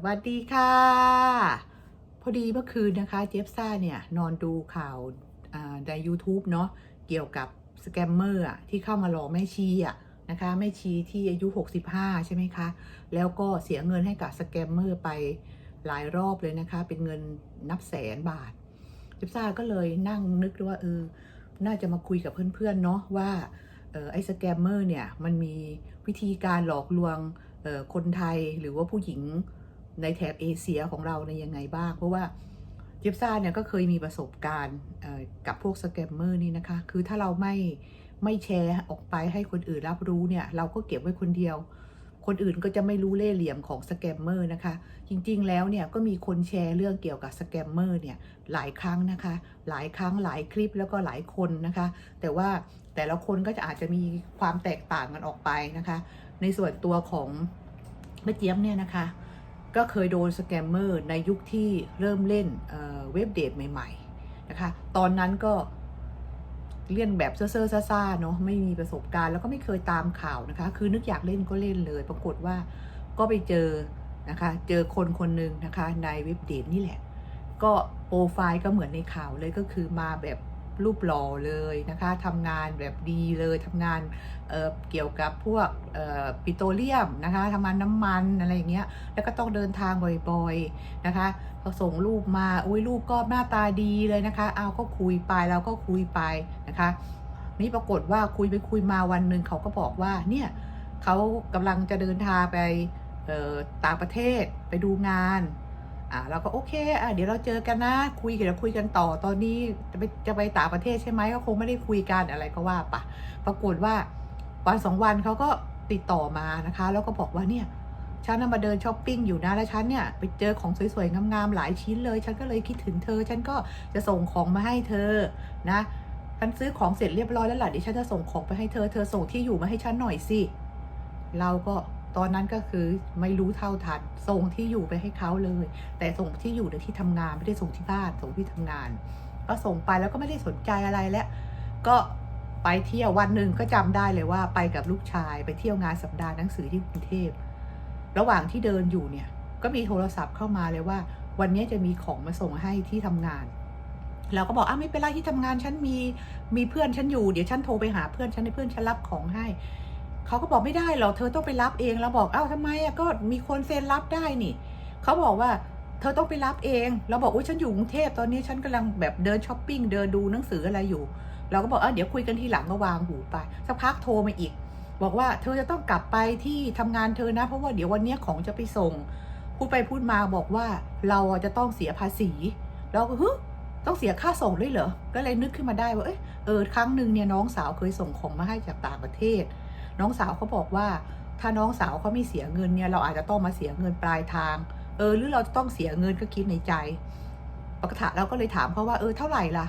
สวัสดีค่ะ พอดีเมื่อคืนนะคะ เจฟซ่าเนี่ย นอนดูข่าวใน YouTube เนาะเกี่ยวกับสแกมเมอร์อะที่เข้ามาหลอกแม่ชีอะนะคะแม่ชีที่อายุ 65 ใช่ไหมคะ แล้วก็เสียเงินให้กับสแกมเมอร์ไปหลายรอบเลยนะคะ เป็นเงินนับแสนบาทเจฟซ่าก็เลยนั่งนึกดูว่าเออน่าจะมาคุยกับเพื่อนๆเนาะว่าออไอ้สแกมเมอร์เนี่ย มันมีวิธีการหลอกลวงออคนไทยหรือว่าผู้หญิง ในแถบเอเชียของเราในยังไงบ้าง เพราะว่าเจฟซ่าเนี่ยก็เคยมีประสบการณ์กับพวกสแกมเมอร์นี่นะคะ คือถ้าเราไม่ไม่แชร์ออกไปให้คนอื่นรับรู้เนี่ย เราก็เก็บไว้คนเดียว คนอื่นก็จะไม่รู้เล่ห์เหลี่ยมของสแกมเมอร์นะคะ จริงๆ แล้วเนี่ยก็มีคนแชร์เรื่องเกี่ยวกับสแกมเมอร์เนี่ยหลายครั้งนะคะ หลายครั้งหลายคลิปแล้วก็หลายคนนะคะ แต่ว่าแต่ละคนก็จะอาจจะมีความแตกต่างกันออกไปนะคะ ในส่วนตัวของแม่เจี๊ยบเนี่ยนะคะ ก็เคยโดนสแกมเมอร์ในยุคที่เริ่มเล่นเว็บเดทใหม่ ๆ นะคะ ตอนนั้นก็เล่นแบบเซ่อๆซ่าๆเนาะไม่มีประสบการณ์แล้วก็ไม่เคยตามข่าวนะคะ คือนึกอยากเล่นก็เล่นเลย ปรากฏว่าก็ไปเจอนะคะ เจอคนคนหนึ่งนะคะในเว็บเดทนี่แหละ ก็โปรไฟล์ก็เหมือนในข่าวเลยก็คือมาแบบ รูปหล่อเลยนะคะทำงานแบบดีเลยทำงานเเกี่ยวกับพวกปิโตรเลียมนะคะทำงานน้ำมันอะไรอย่างเงี้ยแล้วก็ต้องเดินทางบ่อยๆนะคะพอส่งรูปมาอุ้ยรูปก็หน้าตาดีเลยนะคะ เอาก็คุยไปเราก็คุยไปนะคะนี่ปรากฏว่าคุยไปคุยมาวันหนึ่งเขาก็บอกว่าเนี่ยเขากำลังจะเดินทางไปต่างประเทศไปดูงาน อ่าเราก็โอเคอะเดี๋ยวเราเจอกันนะ คุยกันคุยกันต่อตอนนี้จะไปจะไปต่างประเทศใช่ไหมก็คงไม่ได้คุยกันอะไรก็ว่าปะปรากฏว่าวันสองวันเขาก็ติดต่อมานะคะ แล้วก็บอกว่าเนี่ยฉันน่ะมาเดินช้อปปิ้งอยู่นะแล้วฉันเนี่ยไปเจอของสวยๆงามๆหลายชิ้นเลย ฉันก็เลยคิดถึงเธอ ฉันก็จะส่งของมาให้เธอนะฉันซื้อของเสร็จเรียบร้อยแล้วล่ะเดี๋ยวฉันจะส่งของไปให้เธอเธอส่งที่อยู่มาให้ฉันหน่อยสิเราก็ ตอนนั้นก็คือไม่รู้เท่าทันส่งที่อยู่ไปให้เขาเลย แต่ส่งที่อยู่ในที่ทำงานไม่ได้ส่งที่บ้านส่งที่ทำงาน ก็ส่งไปแล้วก็ไม่ได้สนใจอะไรแล้วก็ไปเที่ยววันหนึ่งก็จำได้เลยว่าไปกับลูกชายไปเที่ยวงานสัปดาห์หนังสือที่กรุงเทพ ระหว่างที่เดินอยู่เนี่ย ก็มีโทรศัพท์เข้ามาเลยว่า วันนี้จะมีของมาส่งให้ที่ทำงาน เราก็บอกอ้าไม่เป็นไรที่ทำงานฉันมีมีเพื่อนฉันอยู่เดี๋ยวฉันโทรไปหาเพื่อนฉันให้เพื่อนฉันรับของให้ เขาก็บอกไม่ได้หรอกเธอต้องไปรับเองเราบอกอ้าวทำไมอะก็มีคนเซ็นรับได้นี่เขาบอกว่าเธอต้องไปรับเองเราบอกอุ้ยฉันอยู่กรุงเทพตอนนี้ฉันกำลังแบบเดินช้อปปิ้งเดินดูหนังสืออะไรอยู่ เราก็บอกเออเดี๋ยวคุยกันทีหลังก็วางหูไปสักพักโทรมาอีก บอกว่าเธอจะต้องกลับไปที่ทำงานเธอนะ เพราะว่าเดี๋ยววันนี้ของจะไปส่งพูดไปพูดมาบอกว่าเราจะต้องเสียภาษี เราก็ฮึต้องเสียค่าส่งด้วยเหรอ ก็เลยนึกขึ้นมาได้ว่า เออครั้งหนึ่งเนี่ยน้องสาวเคยส่งของมาให้จากต่างประเทศ น้องสาวเขาบอกว่า ถ้าน้องสาวเขาไม่เสียเงินเนี่ยเราอาจจะต้องมาเสียเงินปลายทาง เออ หรือเราจะต้องเสียเงินก็คิดในใจปกติเราก็เลยถามเขาว่าเออเท่าไหร่ล่ะ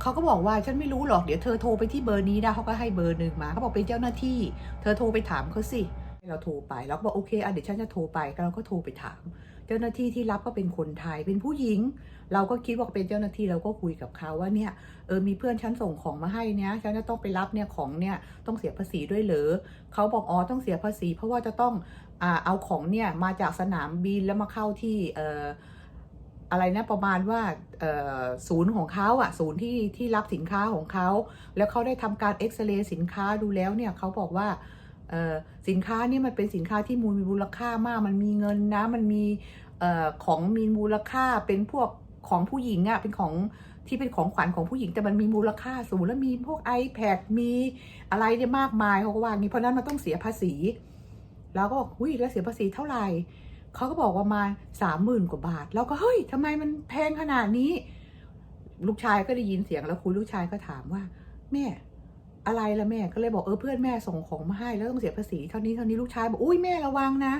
เขาก็บอกว่าฉันไม่รู้หรอกเดี๋ยวเธอโทรไปที่เบอร์นี้นะเขาก็ให้เบอร์หนึ่งมาเขาบอกเป็นเจ้าหน้าที่ เธอโทรไปถามเขาสิเราโทรไปเราก็บอกโอเคอะเดี๋ยวฉันจะโทรไปเราก็โทรไปถาม เจ้าหน้าที่ที่รับก็เป็นคนไทยเป็นผู้หญิง เราก็คิดว่าเป็นเจ้าหน้าที่เราก็คุยกับเขาว่าเนี่ยเออมีเพื่อนฉันส่งของมาให้เนี่ยฉันจะต้องไปรับเนี่ยของเนี่ยต้องเสียภาษีด้วยเหรอเขาบอกอ๋อต้องเสียภาษี เพราะว่าจะต้องอ่าเอาของเนี่ยมาจากสนามบินแล้วมาเข้าที่เอ่ออะไรนะประมาณว่าศูนย์ของเขาอะศูนย์ที่ที่รับสินค้าของเขา แล้วเขาได้ทำการเอ็กซเรย์สินค้าดูแล้วเนี่ยเขาบอกว่าสินค้านี่มันเป็นสินค้าที่มูลมีมูลค่ามาก มันมีเงินนะ มันมี ของมีมูลค่าเป็นพวกของผู้หญิงอะเป็นของที่เป็นของขวัญของผู้หญิงแต่มันมีมูลค่าสูงแล้วมีพวก iPad มีอะไรเนี่ยมากมายเขาก็ว่างี้เพราะนั้นมันต้องเสียภาษีแล้วก็บอกอุ้ยแล้วเสียภาษีเท่าไหร่เขาก็บอกว่ามาสามหมื่นกว่าบาทเราก็เฮ้ยทำไมมันแพงขนาดนี้ ลูกชายก็ได้ยินเสียงแล้วคุยลูกชายก็ถามว่า แม่อะไรละแม่ก็เลยบอกเออเพื่อนแม่ส่งของมาให้แล้วต้องเสียภาษีเท่านี้เท่านี้ลูกชายบอกอุ้ยแม่ระวังนะ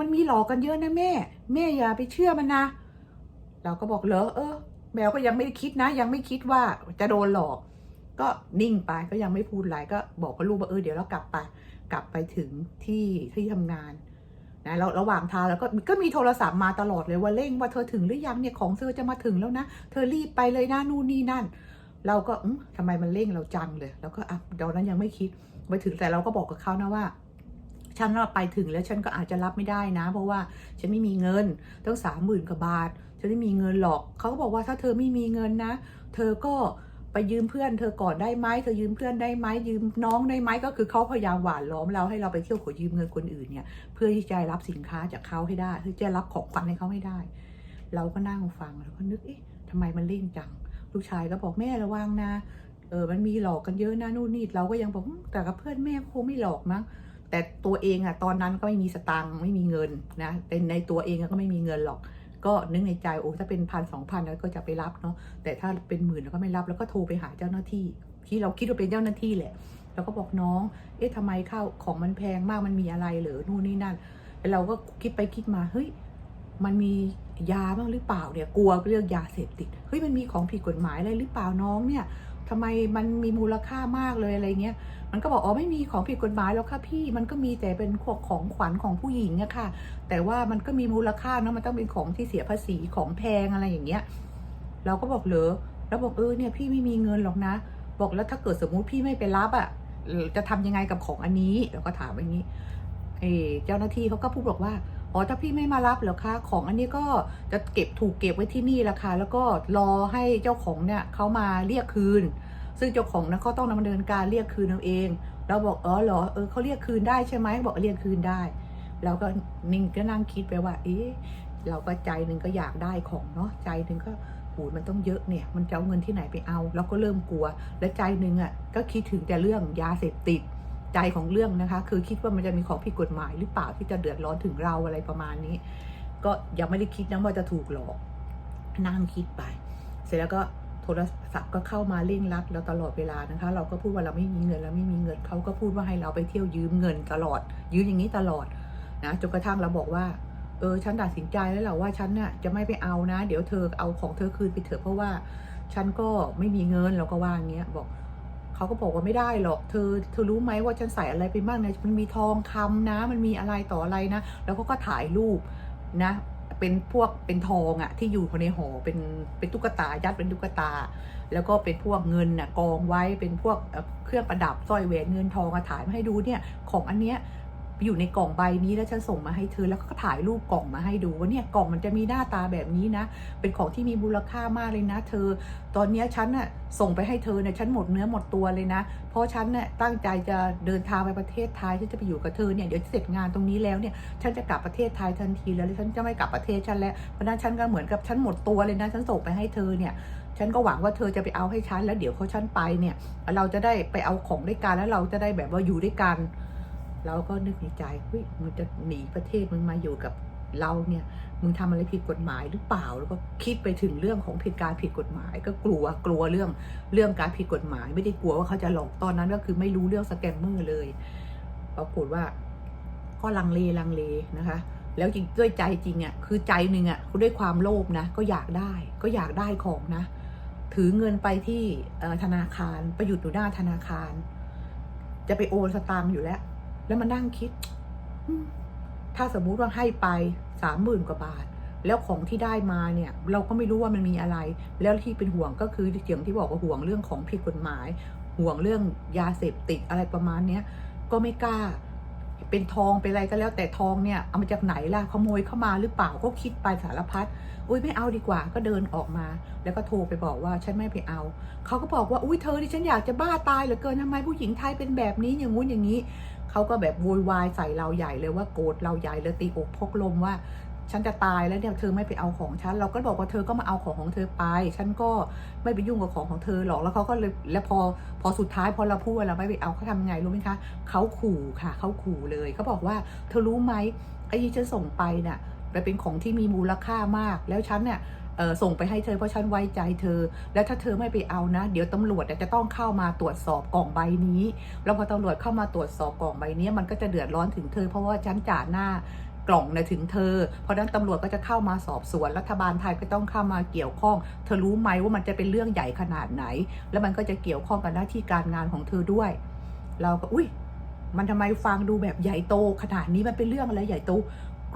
มันมีหลอกกันเยอะนะแม่ แม่อย่าไปเชื่อมันนะ เราก็บอกเหรอเออแมวก็ยังไม่ได้คิดนะ ยังไม่คิดว่าจะโดนหลอก ก็นิ่งไปก็ยังไม่พูดอะไรก็บอกกับลูกว่าเออเดี๋ยวเรากลับไปกลับไปถึงที่ที่ทำงานนะแล้วระหว่างทางแล้วก็ก็มีโทรศัพท์มาตลอดเลยว่าเร่งว่าเธอถึงหรือยังเนี่ยของเธอจะมาถึงแล้วนะ เธอรีบไปเลยนะนู่นนี่นั่น เราก็อืทำไมมันเร่งเราจังเลย แล้วก็อะตอนนั้นยังไม่คิดไปถึงแต่เราก็บอกกับเขานะว่า ฉันว่าไปถึงแล้วฉันก็อาจจะรับไม่ได้นะ เพราะว่าฉันไม่มีเงินตั้งสามหมื่นกว่าบาทฉันไม่มีเงินหรอกเขาก็บอกว่าถ้าเธอไม่มีเงินนะ เธอก็ไปยืมเพื่อนเธอก่อนได้ไหมเธอยืมเพื่อนได้ไหมยืมน้องได้ไหมก็คือเขาพยายามหวานล้อมเราให้เราไปเที่ยวขอยืมเงินคนอื่นเนี่ย เพื่อที่จะรับสินค้าจากเขาให้ได้เพื่อจะรับของขวัญให้เขาให้ได้ เราก็นั่งฟังแล้วก็นึกเอ๊ะทำไมมันเร่งจัง ลูกชายก็บอกแม่ระวังนะเออมันมีหลอกกันเยอะนะนู่นนี่เราก็ยังบอกแต่กับเพื่อนแม่คงไม่หลอกมั้ง แต่ตัวเองอะตอนนั้นก็ไม่มีสตังค์ไม่มีเงินนะแต่ในตัวเองก็ไม่มีเงินหรอก ก็นึกในใจโอ้ถ้าเป็นพันสองพันแล้วก็จะไปรับเนาะแต่ถ้าเป็นหมื่นเราก็ไม่รับแล้วก็โทรไปหาเจ้าหน้าที่ ที่เราคิดว่าเป็นเจ้าหน้าที่แหละแล้วก็บอกน้อง เอ๊ะทำไมข้าวของมันแพงมากมันมีอะไรเหรอนู่นนี่นั่นแล้วเราก็คิดไปคิดมาเฮ้ยมันมียาบ้างหรือเปล่าเนี่ยกลัวเรื่องยาเสพติดเฮ้ยมันมีของผิดกฎหมายอะไรหรือเปล่าน้องเนี่ย ทำไมมันมีมูลค่ามากเลยอะไรเงี้ย มันก็บอกอ๋อไม่มีของผิดกฎหมายแล้วค่ะพี่ มันก็มีแต่เป็นพวกของขวัญของผู้หญิงอะค่ะ แต่ว่ามันก็มีมูลค่าเนอะมันต้องเป็นของที่เสียภาษีของแพงอะไรอย่างเงี้ย เราก็บอกเหรอแล้วบอกเออเนี่ยพี่ไม่มีเงินหรอกนะ บอกแล้วถ้าเกิดสมมุติพี่ไม่ไปรับอะจะทำยังไงกับของอันนี้เราก็ถามอย่างนี้เออเจ้าหน้าที่เขาก็พูดบอกว่า อ๋อถ้าพี่ไม่มารับเหรอคะ ของอันนี้ก็จะเก็บถูกเก็บไว้ที่นี่ละค่ะ แล้วก็รอให้เจ้าของเนี่ยเขามาเรียกคืน ซึ่งเจ้าของนะเขาต้องดำเนินการเรียกคืนเอาเอง เราบอกอ๋อเหรอเออเขาเรียกคืนได้ใช่ไหมบอกเรียกคืนได้เราก็นิ่งก็นั่งคิดไปว่า เอ๊ะเราก็ใจหนึ่งก็อยากได้ของเนาะใจหนึ่งก็โหมันต้องเยอะเนี่ย มันจะเอาเงินที่ไหนไปเอาเราก็เริ่มกลัว และใจหนึ่งอะก็คิดถึงแต่เรื่องยาเสพติด ใจของเรื่องนะคะ คือคิดว่ามันจะมีของผิดกฎหมายหรือเปล่าที่จะเดือดร้อนถึงเราอะไรประมาณนี้ ก็ยังไม่ได้คิดนะว่าจะถูกหลอกนั่งคิดไป เสร็จแล้วก็โทรศัพท์ก็เข้ามาเร่งรัดเราตลอดเวลานะคะ เราก็พูดว่าเราไม่มีเงินเราไม่มีเงินเขาก็พูดว่าให้เราไปเที่ยวยืมเงินตลอด ยืมอย่างนี้ตลอดนะจนกระทั่งเราบอกว่าเออฉันตัดสินใจแล้วแหละว่าฉันน่ะจะไม่ไปเอานะ เดี๋ยวเธอเอาของเธอคืนไปเถอะเพราะว่าฉันก็ไม่มีเงินเราก็ว่าอย่างเงี้ยบอก เขาก็บอกว่าไม่ได้หรอก เธอ เธอรู้ไหมว่าฉันใส่อะไรไปบ้างเนี่ยมันมีทองคำนะ มันมีอะไรต่ออะไรนะ แล้วเขาก็ถ่ายรูปนะ เป็นพวกเป็นทองอะที่อยู่ในห่อเป็นเป็นตุ๊กตายัดเป็นตุ๊กตา แล้วก็เป็นพวกเงินน่ะกองไว้เป็นพวกเอ่อเครื่องประดับสร้อยแหวนเงินทองอะถ่ายมาให้ดูเนี่ยของอันเนี้ย อยู่ในกล่องใบนี้แล้วฉันส่งมาให้เธอแล้วก็ถ่ายรูปกล่องมาให้ดูว่าเนี่ยกล่องมันจะมีหน้าตาแบบนี้นะ เป็นของที่มีมูลค่ามากเลยนะ เธอ ตอนนี้ฉันน่ะส่งไปให้เธอเนี่ยฉันหมดเนื้อหมดตัวเลยนะ เพราะฉันน่ยตั้งใจจะเดินทางไปประเทศไทยฉันจะไปอยู่กับเธอเนี่ยเดี๋ยวเสร็จงานตรงนี้แล้วเนี่ยฉันจะกลับประเทศไทยทันทีแล้วฉันจะไม่กลับประเทศฉันแล้วเพราะนั้นฉันก็เหมือนกับฉันหมดตัวเลยนะ ฉันส่งไปให้เธอเนี่ยฉันก็หวังว่าเธอจะไปเอาให้ฉันแล้วเดี๋ยวเขาฉันไปเนี่ย เราจะได้ไปเอาของด้วยกันแล้วเราจะได้แบบว่าอยู่ด้วยกัน เราก็นึกในใจเฮ้ยมึงจะหนีประเทศมึงมาอยู่กับเราเนี่ยมึงทำอะไรผิดกฎหมายหรือเปล่า แล้วก็คิดไปถึงเรื่องของผิดการผิดกฎหมาย ก็กลัวกลัวเรื่องเรื่องการผิดกฎหมาย ไม่ได้กลัวว่าเขาจะหลอกตอนนั้นก็คือไม่รู้เรื่องสแกมเมอร์เลยปรากฏว่า ก็ลังเลลังเลนะคะ แล้วจริงด้วยใจจริงอะคือใจหนึ่งอะด้วยความโลภนะ ก็อยากได้ ก็อยากได้ของนะ ถือเงินไปที่ธนาคารไปหยุดอยู่หน้าธนาคาร จะไปโอนสตางค์อยู่แล้ว แล้วมานั่งคิด ถ้าสมมุติว่าให้ไปสามหมื่นกว่าบาท แล้วของที่ได้มาเนี่ย เราก็ไม่รู้ว่ามันมีอะไร แล้วที่เป็นห่วงก็คืออย่างที่บอกว่าห่วงเรื่องของผิดกฎหมาย ห่วงเรื่องยาเสพติดอะไรประมาณเนี้ยก็ไม่กล้า เป็นทองเป็นอะไรก็แล้วแต่ทองเนี่ยเอามาจากไหนล่ะขโมยเข้ามาหรือเปล่าก็คิดไปสารพัดอุ้ยไม่เอาดีกว่าก็เดินออกมา แล้วก็โทรไปบอกว่าฉันไม่ไปเอาเขาก็บอกว่าอุ้ยเธอที่ฉันอยากจะบ้าตายเหลือเกินทำไมผู้หญิงไทยเป็นแบบนี้อย่างงู้นอย่างนี้เขาก็แบบโวยวายใส่เราใหญ่เลยว่าโกรธเราใหญ่เลยตีอกพกลมว่า ฉันจะตายแล้วเนี่ยเธอไม่ไปเอาของฉัน เราก็บอกว่าเธอก็มาเอาของของเธอไป ฉันก็ไม่ไปยุ่งกับของของเธอหรอกแล้วเขาก็เลยแล้วพอพอสุดท้ายพอเราพูดว่าเราไม่ไปเอาเขาทำไงรู้ไหมคะเขาขู่ค่ะเขาขู่เลยเขาบอกว่า เธอรู้ไหมไอ้ที่ฉันส่งไปน่ะมันเป็นของที่มีมูลค่ามาก แล้วฉันเนี่ยส่งไปให้เธอเพราะฉันไว้ใจเธอ แล้วถ้าเธอไม่ไปเอานะ เดี๋ยวตำรวจจะต้องเข้ามาตรวจสอบกล่องใบนี้ แล้วพอตำรวจเข้ามาตรวจสอบกล่องใบนี้มันก็จะเดือดร้อนถึงเธอเพราะว่าฉันจ่าหน้า กล่องเนี่ยถึงเธอ เพราะนั้นตำรวจก็จะเข้ามาสอบสวนรัฐบาลไทยก็ต้องเข้ามาเกี่ยวข้อง เธอรู้ไหมว่ามันจะเป็นเรื่องใหญ่ขนาดไหน แล้วมันก็จะเกี่ยวข้องกับหน้าที่การงานของเธอด้วย เราก็อุ้ยมันทำไมฟังดูแบบใหญ่โต ขนาดนี้มันเป็นเรื่องอะไรใหญ่โต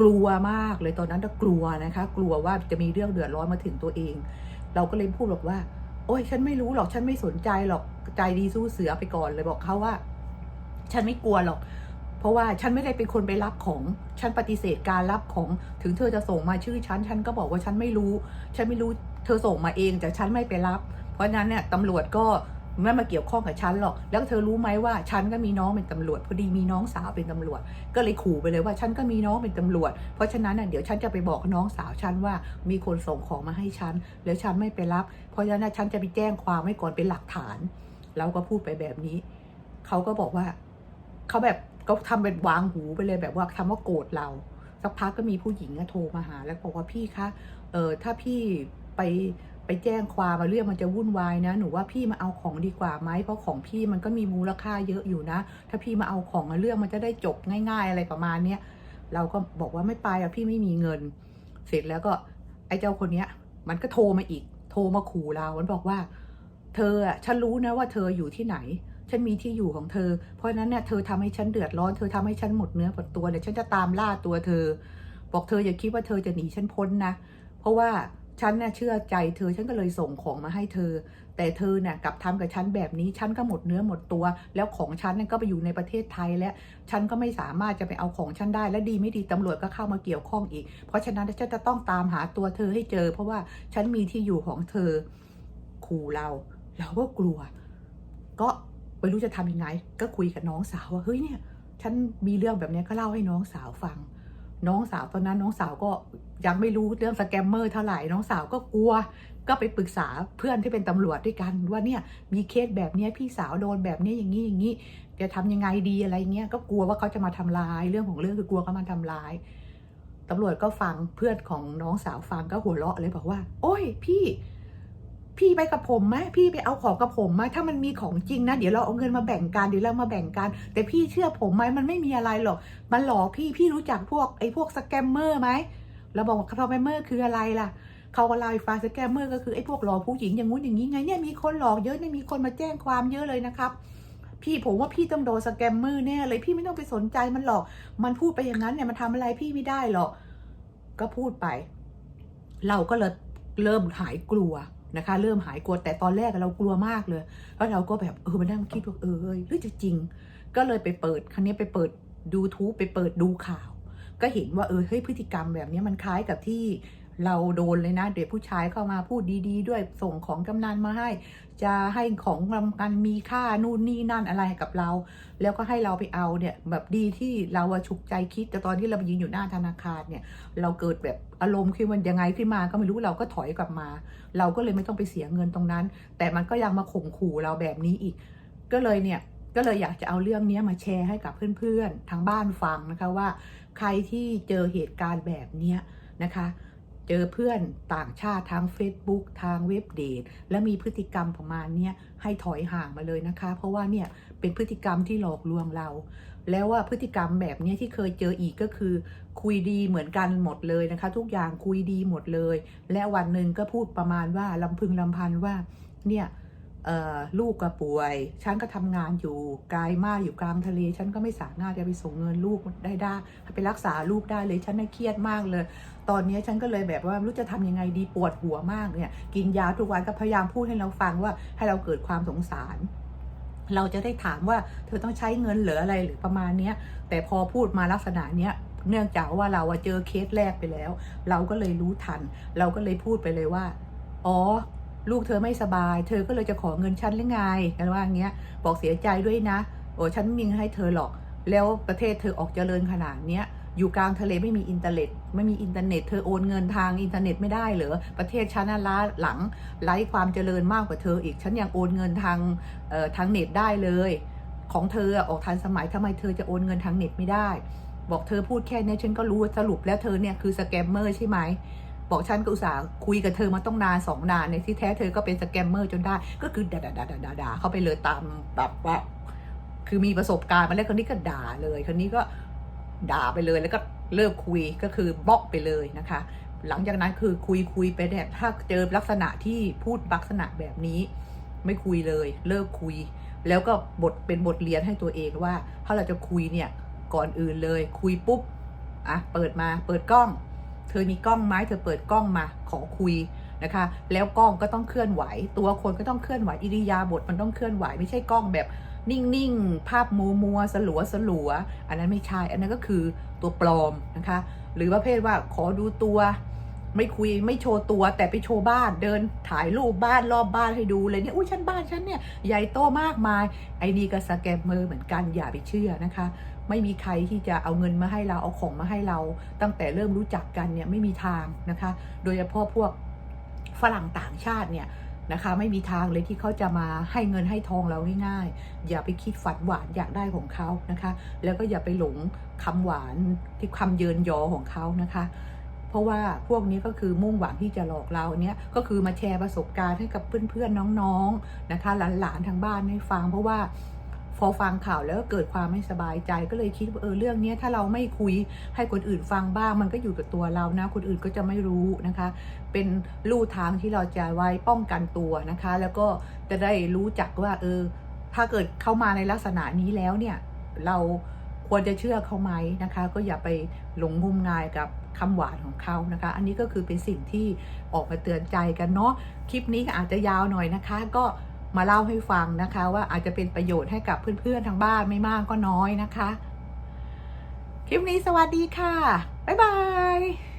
กลัวมากเลยตอนนั้นก็กลัวนะคะ กลัวว่าจะมีเรื่องเดือดร้อนมาถึงตัวเอง เราก็เลยพูดบอกว่า โอ้ยฉันไม่รู้หรอกฉันไม่สนใจหรอกใจดีสู้เสือไปก่อนเลยบอกเขาว่า ฉันไม่กลัวหรอก ราะว่าฉันไม่ได้เป็นคนไปรับของ ฉันปฏิเสธการรับของ ถึงเธอจะส่งมาชื่อฉัน ฉันก็บอกว่าฉันไม่รู้ ฉันไม่รู้ เธอส่งมาเองแต่ฉันไม่ไปรับ เพราะนั้นเนี่ยตำรวจก็ไม่มาเกี่ยวข้องกับฉันหรอก แล้วเธอรู้ไหมว่าฉันก็มีน้องเป็นตำรวจ พอดีมีน้องสาวเป็นตำรวจ ก็เลยขู่ไปเลยว่าฉันก็มีน้องเป็นตำรวจ เพราะฉะนั้นน่ะเดี๋ยวฉันจะไปบอกน้องสาวฉันว่ามีคนส่งของมาให้ฉัน แล้วฉันไม่ไปรับ เพราะฉะนั้นนะฉันจะไปแจ้งความไว้ก่อนเป็นหลักฐานเราก็พูดไปแบบนี้ เขาก็บอกว่า เขาแบบ ก็ทำเป็นวางหูไปเลยแบบว่าทำว่าโกรธเราสักพักก็มีผู้หญิงโทรมาหา แล้วบอกว่าพี่คะเออถ้าพี่ไปไปแจ้งความมาเรื่องมันจะวุ่นวายนะ หนูว่าพี่มาเอาของดีกว่าไหมเพราะของพี่มันก็มีมูลค่าเยอะอยู่นะ ถ้าพี่มาเอาของเรื่องมันจะได้จบง่าย ๆ อะไรประมาณเนี้ยเราก็บอกว่าไม่ไปอะพี่ไม่มีเงิน เสร็จแล้วก็ไอ้เจ้าคนเนี้ย มันก็โทรมาอีก โทรมาขู่เรา มันบอกว่า เธออะฉันรู้นะว่าเธออยู่ที่ไหน ฉันมีที่อยู่ของเธอ เพราะฉะนั้นเนี่ยเธอทำให้ฉันเดือดร้อน เธอทำให้ฉันหมดเนื้อหมดตัวเดี๋ยวฉันจะตามล่าตัวเธอ บอกเธออย่าคิดว่าเธอจะหนีฉันพ้นนะ เพราะว่าฉันเนี่ยเชื่อใจเธอ ฉันก็เลยส่งของมาให้เธอ แต่เธอเนี่ยกลับทำกับฉันแบบนี้ ฉันก็หมดเนื้อหมดตัว แล้วของฉันเนี่ยก็ไปอยู่ในประเทศไทยแล้วฉันก็ไม่สามารถจะไปเอาของฉันได้ และดีไม่ดีตำรวจก็เข้ามาเกี่ยวข้องอีก เพราะฉะนั้นฉันจะต้องตามหาตัวเธอให้เจอ เพราะว่าฉันมีที่อยู่ของเธอ ขู่เรา เราก็กลัว ก็ ไม่รู้จะทำยังไง ก็คุยกับน้องสาวว่าเฮ้ยเนี่ย ฉันมีเรื่องแบบนี้ก็เล่าให้น้องสาวฟัง น้องสาวตอนนั้นน้องสาวก็ยังไม่รู้เรื่องสแกมเมอร์เท่าไหร่น้องสาวก็กลัว ก็ไปปรึกษาเพื่อนที่เป็นตำรวจด้วยกันว่าเนี่ยมีเคสแบบนี้พี่สาวโดนแบบนี้อย่างนี้อย่างนี้จะทำยังไงดีอะไรเงี้ยก็กลัวว่าเขาจะมาทำร้ายเรื่องของเรื่องคือกลัวเขามาทำร้ายตำรวจก็ฟังเพื่อนของน้องสาวฟังก็หัวเราะเลยบอกว่า โอ้ยพี่ พี่ไปกับผมไหมพี่ไปเอาของกับผมไหมถ้ามันมีของจริงนะ เดี๋ยวเราเอาเงินมาแบ่งกันเดี๋ยวเรามาแบ่งกัน แต่พี่เชื่อผมไหมมันไม่มีอะไรหรอก มันหลอกพี่พี่รู้จักพวกไอ้พวกสแกมเมอร์ไหมเราบอกว่าสแกมเมอร์คืออะไรล่ะเขาก็เล่าให้ฟังสแกมเมอร์ก็คือไอ้พวกหลอกผู้หญิงอย่างงู้นอย่างนี้ไงเนี่ยมีคนหลอกเยอะเนี่ยมีคนมาแจ้งความเยอะเลยนะครับพี่ผมว่าพี่ต้องโดนสแกมเมอร์แน่เลยพี่ไม่ต้องไปสนใจมันหรอก มันพูดไปอย่างนั้นเนี่ยมันทำอะไรพี่ไม่ได้หรอก ก็พูดไป เราก็เลยเริ่มหายกลัว นะคะ เริ่มหายกลัวแต่ตอนแรกเรากลัวมากเลย แล้วเราก็แบบเออมานั่งคิดว่าเออเฮ้ยหรือจะจริง ก็เลยไปเปิดครั้นี้ไปเปิดดูทูบไปเปิดดูข่าว ก็เห็นว่าเออเฮ้ยพฤติกรรมแบบนี้มันคล้ายกับที่ เราโดนเลยนะเด็กผู้ชายเข้ามาพูดดีๆ ด้วยส่งของกำนันมาให้ จะให้ของรางวัลมีค่านู่นนี่นั่นอะไรกับเรา แล้วก็ให้เราไปเอาเนี่ยแบบดีที่เราฉุกใจคิดแต่ตอนที่เราไปยืนอยู่หน้าธนาคารเนี่ย เราเกิดแบบอารมณ์คือมันยังไงขึ้นมาก็ไม่รู้เราก็ถอยกลับมา เราก็เลยไม่ต้องไปเสียเงินตรงนั้น แต่มันก็ยังมาข่มขู่เราแบบนี้อีก ก็เลยเนี่ยก็เลยอยากจะเอาเรื่องนี้มาแชร์ให้กับเพื่อนๆทางบ้านฟังนะคะว่า ใครที่เจอเหตุการณ์แบบเนี้ยนะคะ เจอเพื่อนต่างชาติทาง Facebook ทางเว็บเดทและมีพฤติกรรมประมาณนี้ให้ถอยห่างมาเลยนะคะ เพราะว่าเนี่ยเป็นพฤติกรรมที่หลอกลวงเรา แล้วว่าพฤติกรรมแบบนี้ที่เคยเจออีกก็คือ คุยดีเหมือนกันหมดเลยนะคะ ทุกอย่างคุยดีหมดเลย และวันหนึ่งก็พูดประมาณว่าลำพึงลำพันว่าเนี่ย ลูกก็ป่วย ฉันก็ทำงานอยู่ไกลมากอยู่กลางทะเล ฉันก็ไม่สามารถจะไปส่งเงินลูกได้ได้ไปรักษาลูกได้เลย ฉันน่ะเครียดมากเลย ตอนนี้ฉันก็เลยแบบว่ารู้จะทำยังไงดีปวดหัวมากเนี่ย กินยาทุกวันก็พยายามพูดให้เราฟังว่าให้เราเกิดความสงสารเราจะได้ถามว่าเธอต้องใช้เงินเหรืออะไรหรือประมาณเนี้ย แต่พอพูดมาลักษณะเนี้ยเนื่องจากว่าเราเจอเคสแรกไปแล้ว เราก็เลยรู้ทัน เราก็เลยพูดไปเลยว่า อ๋อ ลูกเธอไม่สบาย เธอก็เลยจะขอเงินฉันหรือไงกันว่าอย่างเงี้ยบอกเสียใจด้วยนะ โอ้ฉันม่มีเงินให้เธอหรอก แล้วประเทศเธอออกเจริญขนาดเนี้ยอยู่กลางทะเลไม่มีอินเทอร์เน็ต ไม่มีอินเทอร์เน็ต เธอโอนเงินทางอินเทอร์เน็ตไม่ได้เหรอ ประเทศฉันน่ะล้าหลังไร้ความเจริญมากกว่าเธออีก ฉันยังโอนเงินทางเอ่อทางเน็ตได้เลย ของเธอออกทันสมัยทำไมเธอจะโอนเงินทางเน็ตไม่ได้ บอกเธอพูดแค่เนี้ยฉันก็รู้ว่าสรุปแล้วเธอเนี่ยคือสแกมเมอร์ใช่ไหม บอกฉันก็อุตส่าห์คุยกับเธอมาต้องนานสองนานในที่แท้เธอก็เป็นสแกมเมอร์จนได้ ก็คือด่าด่าด่าด่าด่าเข้าไปเลยตามแบบว่าคือมีประสบการณ์มาแล้วคนนี้ก็ด่าเลยคนนี้ก็ด่าไปเลยแล้วก็เลิกคุยก็คือบล็อกไปเลยนะคะ หลังจากนั้นคือคุยคุยไปเนี่ยถ้าเจอลักษณะที่พูดลักษณะแบบนี้ ไม่คุยเลย เลิกคุย แล้วก็บทเป็นบทเรียนให้ตัวเองว่า ถ้าเราจะคุยเนี่ยก่อนอื่นเลย คุยปุ๊บอะเปิดมาเปิดกล้อง ธอมีกล้องไหมเธอเปิดกล้องมาขอคุยนะคะ แล้วกล้องก็ต้องเคลื่อนไหว ตัวคนก็ต้องเคลื่อนไหวอิริยาบถมันต้องเคลื่อนไหวไม่ใช่กล้องแบบนิ่งๆ ภาพมัวมัวๆสลัวสลัวๆอันนั้นไม่ใช่ อันนั้นก็คือตัวปลอมนะคะ หรือประเภทว่าขอดูตัว ไม่คุยไม่โชว์ตัว แต่ไปโชว์บ้านเดินถ่ายรูปบ้านรอบบ้านให้ดูเลยเนี่ยอุ้ยฉันบ้านฉันเนี่ยใหญ่โตมากมาย ไอ้นี่ก็สแกมเมอร์เหมือนกันอย่าไปเชื่อนะคะ ไม่มีใครที่จะเอาเงินมาให้เราเอาของมาให้เรา ตั้งแต่เริ่มรู้จักกันเนี่ยไม่มีทางนะคะ โดยเฉพาะพวกฝรั่งต่างชาติเนี่ยนะคะ ไม่มีทางเลยที่เขาจะมาให้เงินให้ทองเราง่ายๆอย่าไปคิดฝันหวานอยากได้ของเขานะคะ แล้วก็อย่าไปหลงคำหวานที่คำเยินยอของเขานะคะเพราะว่าพวกนี้ก็คือมุ่งหวังที่จะหลอกเราเนี่ยก็คือมาแชร์ประสบการณ์ให้กับเพื่อนๆน้องๆนะคะ หลานๆทางบ้านให้ฟังเพราะว่า พอฟังข่าวแล้วก็เกิดความไม่สบายใจก็เลยคิดว่าเออเรื่องนี้ถ้าเราไม่คุยให้คนอื่นฟังบ้าง มันก็อยู่กับตัวเรานะ คนอื่นก็จะไม่รู้นะคะ เป็นลู่ทางที่เราจะไว้ป้องกันตัวนะคะ แล้วก็จะได้รู้จักว่าเออ ถ้าเกิดเข้ามาในลักษณะนี้แล้วเนี่ยเราควรจะเชื่อเขาไหมนะคะ ก็อย่าไปหลงงมงายกับคำหวานของเขานะคะ อันนี้ก็คือเป็นสิ่งที่ออกมาเตือนใจกันเนาะคลิปนี้อาจจะยาวหน่อยนะคะ ก็ มาเล่าให้ฟังนะคะ ว่าอาจจะเป็นประโยชน์ให้กับเพื่อนๆทางบ้านไม่มากก็น้อยนะคะ คลิปนี้สวัสดีค่ะ บ๊ายบาย